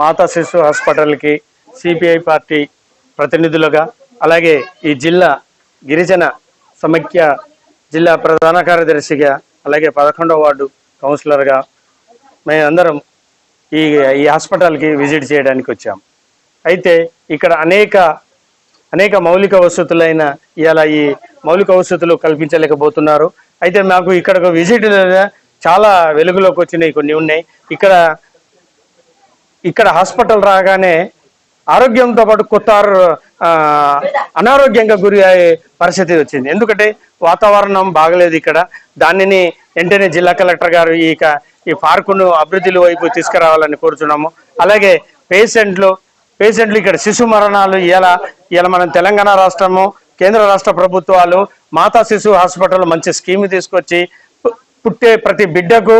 మాతా శిశు హాస్పిటల్కి CPI party ప్రతినిధులుగా అలాగే ఈ జిల్లా గిరిజన సమైక్య జిల్లా ప్రధాన కార్యదర్శిగా అలాగే పదకొండవ వార్డు కౌన్సిలర్గా మేమందరం ఈ ఈ హాస్పిటల్కి విజిట్ చేయడానికి వచ్చాం. అయితే ఇక్కడ అనేక అనేక మౌలిక వసతులైన ఇలా ఈ మౌలిక వసతులు కల్పించలేకపోతున్నారు. అయితే మాకు ఇక్కడ ఒక విజిట్ చాలా వెలుగులోకి వచ్చినాయి కొన్ని ఉన్నాయి. ఇక్కడ ఇక్కడ హాస్పిటల్ రాగానే ఆరోగ్యంతో పాటు కొత్త అనారోగ్యంగా గురి అయ్యే పరిస్థితి వచ్చింది. ఎందుకంటే వాతావరణం బాగలేదు ఇక్కడ. దానిని వెంటనే జిల్లా కలెక్టర్ గారు ఈ ఈ పార్కును అభివృద్ధిలో వైపు తీసుకురావాలని కోరుచున్నాము. అలాగే పేషెంట్లు పేషెంట్లు ఇక్కడ శిశు మరణాలు ఇలా ఇలా మనం తెలంగాణ రాష్ట్రము కేంద్ర రాష్ట్ర ప్రభుత్వాలు మాతా శిశు హాస్పిటల్ మంచి స్కీమ్ తీసుకొచ్చి పు- పుట్టే ప్రతి బిడ్డకు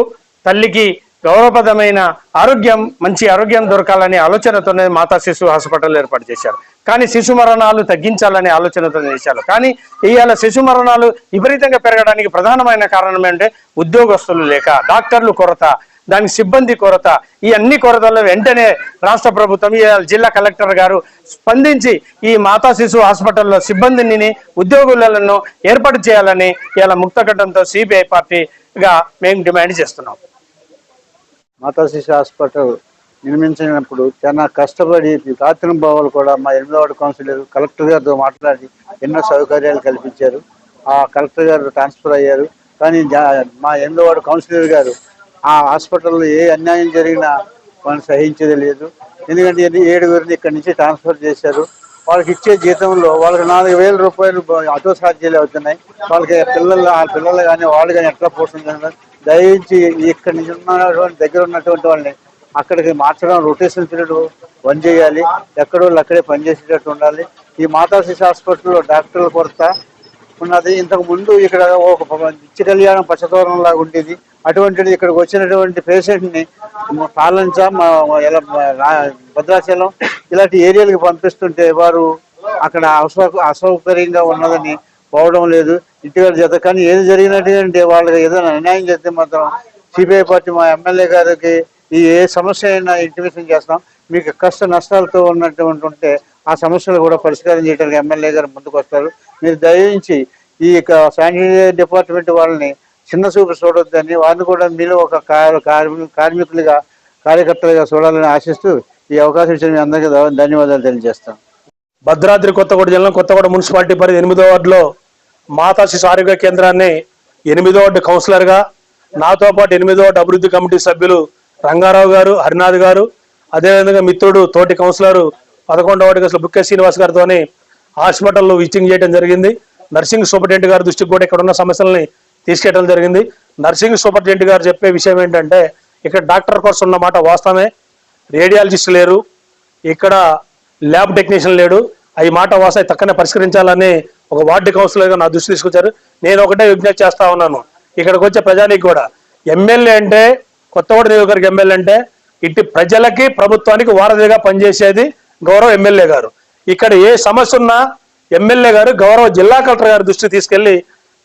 తల్లికి గౌరవప్రదమైన ఆరోగ్యం మంచి ఆరోగ్యం దొరకాలనే ఆలోచనతోనే మాతా శిశు హాస్పిటల్ ఏర్పాటు చేశారు. కానీ శిశు మరణాలు తగ్గించాలనే ఆలోచనతో చేశారు. కానీ ఇవాళ శిశు మరణాలు విపరీతంగా పెరగడానికి ప్రధానమైన కారణం ఏంటంటే ఉద్యోగస్తులు లేక డాక్టర్లు కొరత దానికి సిబ్బంది కొరత. ఈ అన్ని కొరతలు వెంటనే రాష్ట్ర ప్రభుత్వం ఈ జిల్లా కలెక్టర్ గారు స్పందించి ఈ మాతా శిశు హాస్పిటల్లో సిబ్బందిని ఉద్యోగులను ఏర్పాటు చేయాలని ఇలా ముక్తగడ్డంతో సిబిఐ పార్టీగా మేము డిమాండ్ చేస్తున్నాం. మాతా శిశు హాస్పిటల్ నిర్మించినప్పుడు చాలా కష్టపడి రాత్రి భావాలు కూడా మా ఎనిమిదో వార్డు కౌన్సిలర్ కలెక్టర్ గారితో మాట్లాడి ఎన్నో సౌకర్యాలు కల్పించారు. ఆ కలెక్టర్ గారు ట్రాన్స్ఫర్ అయ్యారు. కానీ మా ఎనిమిదో వార్డు కౌన్సిలర్ గారు ఆ హాస్పిటల్లో ఏ అన్యాయం జరిగినా వాళ్ళు సహించేది లేదు. ఎందుకంటే ఏడుగురిని ఇక్కడి నుంచి ట్రాన్స్ఫర్ చేశారు. వాళ్ళకి ఇచ్చే జీతంలో వాళ్ళకి నాలుగు వేల రూపాయలు అటో ఛార్జీలు అవుతున్నాయి. వాళ్ళకి పిల్లలు ఆ పిల్లలు కానీ వాళ్ళు కానీ ఎట్లా పోతుంది దయించి ఇక్కడ నుంచి ఉన్నటువంటి దగ్గర ఉన్నటువంటి వాళ్ళని అక్కడికి మార్చడం రొటేషన్ పీరియడ్ వన్ చేయాలి. ఎక్కడో అక్కడే పనిచేసేటట్టు ఉండాలి. ఈ మాతా శిశు హాస్పిటల్లో డాక్టర్ల కొరత ఉన్నది. ఇంతకు ముందు ఇక్కడ ఒక నిత్య కళ్యాణం పచ్చతోరణం లాగా ఉండేది. అటువంటిది ఇక్కడికి వచ్చినటువంటి పేషెంట్ని పాలంచ భద్రాచలం ఇలాంటి ఏరియాలకు పంపిస్తుంటే వారు అక్కడ అసౌ అసౌకర్యంగా ఉన్నదని పోవడం లేదు. ఇంటికాడ చేత కానీ ఏది జరిగినట్టు వాళ్ళకి ఏదైనా అన్యాయం చేస్తే మాత్రం సిపిఐ పార్టీ మా ఎమ్మెల్యే గారికి ఈ ఏ సమస్య అయినా ఇంటిమేషన్ చేస్తాం మీకు కష్ట నష్టాలతో ఉన్నటువంటి ఉంటే ఆ సమస్యలు కూడా పరిష్కారం చేయడానికి ఎమ్మెల్యే గారు ముందుకు వస్తారు. మీరు దయించి ఈ శానిటరీ డిపార్ట్మెంట్ వాళ్ళని చిన్న చూపు చూడొద్దని వారిని కూడా మీలో ఒక కార్మికులుగా కార్యకర్తలుగా చూడాలని ఆశిస్తూ ఈ అవకాశం ఇచ్చిన మీ అందరికీ ధన్యవాదాలు తెలియజేస్తాం భద్రాద్రి కొత్తగూడ జిల్లా కొత్తగూడ మున్సిపాలిటీ పరిధి ఎనిమిదో వార్డులో మాతా శిశు ఆరోగ్య కేంద్రాన్ని ఎనిమిదో వార్డు కౌన్సిలర్గా నాతో పాటు ఎనిమిదో వార్డు అభివృద్ధి కమిటీ సభ్యులు రంగారావు గారు హరినాథ్ గారు అదేవిధంగా మిత్రుడు తోటి కౌన్సిలర్ పదకొండవ వార్డు కౌన్సిలర్ బుక్కే శ్రీనివాస్ గారితోని హాస్పిటల్లో విజిటింగ్ చేయడం జరిగింది. నర్సింగ్ సూపరింటెండెంట్ గారి దృష్టికి కూడా ఇక్కడ ఉన్న సమస్యలని తీసుకెళ్ళడం జరిగింది. నర్సింగ్ సూపరింటెండెంట్ గారు చెప్పే విషయం ఏంటంటే ఇక్కడ డాక్టర్ కోర్స్ ఉన్న మాట వాస్తవమే. రేడియాలజిస్ట్ లేరు. ఇక్కడ ల్యాబ్ టెక్నీషియన్ లేడు. ఈ మాట వాసాయి తక్కనే పరిష్కరించాలని ఒక వార్డు కౌన్సిలర్గా నా దృష్టి తీసుకొచ్చారు. నేను ఒకటే విజ్ఞప్తి చేస్తా ఉన్నాను. ఇక్కడికి వచ్చే ప్రజానికి కూడా ఎమ్మెల్యే అంటే కొత్తగూడ నియోజకవర్గ ఎమ్మెల్యే అంటే ఇటు ప్రజలకి ప్రభుత్వానికి వారధిగా పనిచేసేది గౌరవ ఎమ్మెల్యే గారు. ఇక్కడ ఏ సమస్య ఉన్నా ఎమ్మెల్యే గారు గౌరవ జిల్లా కలెక్టర్ గారి దృష్టి తీసుకెళ్ళి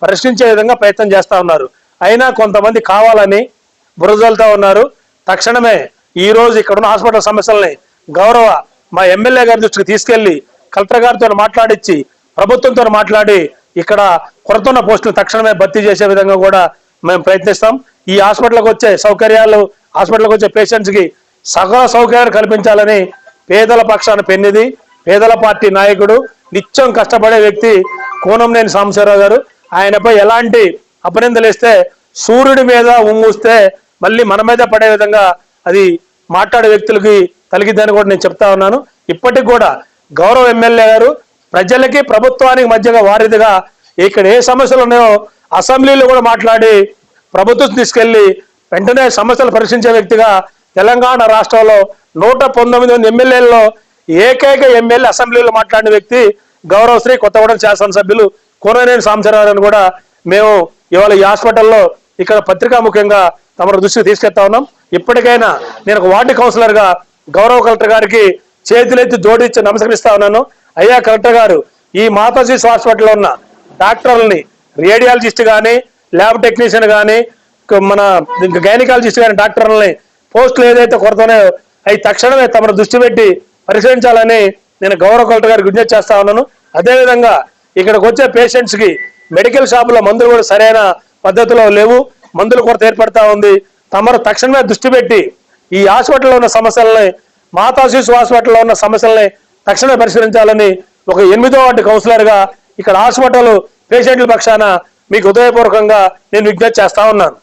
ప్రశ్నించే విధంగా ప్రయత్నం చేస్తా ఉన్నారు. అయినా కొంతమంది కావాలని బురదలుతా ఉన్నారు. తక్షణమే ఈ రోజు ఇక్కడ ఉన్న హాస్పిటల్ సమస్యల్ని గౌరవ మా ఎమ్మెల్యే గారి దృష్టికి తీసుకెళ్ళి కలెక్టర్ గారితో మాట్లాడించి ప్రభుత్వంతో మాట్లాడి ఇక్కడ కొరతున్న పోస్టులు తక్షణమే భర్తీ చేసే విధంగా కూడా మేము ప్రయత్నిస్తాం. ఈ హాస్పిటల్కి వచ్చే సౌకర్యాలు హాస్పిటల్కి వచ్చే పేషెంట్స్కి సకల సౌకర్యాలు కల్పించాలని పేదల పక్షాన పెన్నిది. పేదల పార్టీ నాయకుడు నిత్యం కష్టపడే వ్యక్తి కోనంనేని సాంబశివరావు గారు. ఆయనపై ఎలాంటి అపనిందలు ఇస్తే సూర్యుడి మీద ఉమ్మూస్తే మళ్ళీ మన మీద పడే విధంగా అది మాట్లాడే వ్యక్తులకి తలిగిద్దని కూడా నేను చెప్తా ఉన్నాను. ఇప్పటికి కూడా గౌరవ ఎమ్మెల్యే గారు ప్రజలకి ప్రభుత్వానికి మధ్యగా వారిదిగా ఇక్కడ ఏ సమస్యలు ఉన్నాయో అసెంబ్లీలో కూడా మాట్లాడి ప్రభుత్వం తీసుకెళ్ళి వెంటనే సమస్యలు పరిశీలించే వ్యక్తిగా తెలంగాణ రాష్ట్రంలో నూట పంతొమ్మిది మంది ఎమ్మెల్యేల్లో ఏకైక ఎమ్మెల్యే అసెంబ్లీలో మాట్లాడిన వ్యక్తి గౌరవశ్రీ కొత్తగూడెం శాసనసభ్యులు కోననేని సాంబశివరావు కూడా మేము ఇవాళ ఈ హాస్పిటల్లో ఇక్కడ పత్రికా ముఖ్యంగా తమ దృష్టికి తీసుకెళ్తా ఉన్నాం. ఇప్పటికైనా నేను ఒక వార్డు కౌన్సిలర్గా గౌరవ కలెక్టర్ గారికి చేతులెత్తి జోడించి నమస్కరిస్తా ఉన్నాను. అయ్యా కలెక్టర్ గారు ఈ మాతా హాస్పిటల్లో ఉన్న డాక్టర్లని రేడియాలజిస్ట్ కానీ ల్యాబ్ టెక్నీషియన్ కానీ మన గైనకాలజిస్ట్ కానీ డాక్టర్లని పోస్టులు ఏదైతే కొరత అవి తక్షణమే తమ దృష్టి పెట్టి పరిశీలించాలని నేను గౌరవ కలెక్టర్ గారికి విజ్ఞప్తి చేస్తా ఉన్నాను. అదేవిధంగా ఇక్కడికి వచ్చే పేషెంట్స్కి మెడికల్ షాపులో మందులు కూడా సరైన పద్ధతిలో లేవు. మందుల కొరత ఏర్పడతా ఉంది. తమరు తక్షణమే దృష్టి పెట్టి ఈ హాస్పిటల్లో ఉన్న సమస్యలని మాతా శిశు హాస్పిటల్లో ఉన్న సమస్యల్ని తక్షణమే పరిశీలించాలని ఒక ఎనిమిదో వార్డు కౌన్సిలర్గా ఇక్కడ హాస్పిటల్ పేషెంట్ల పక్షాన మీకు హృదయపూర్వకంగా నేను విజ్ఞప్తి చేస్తా ఉన్నాను.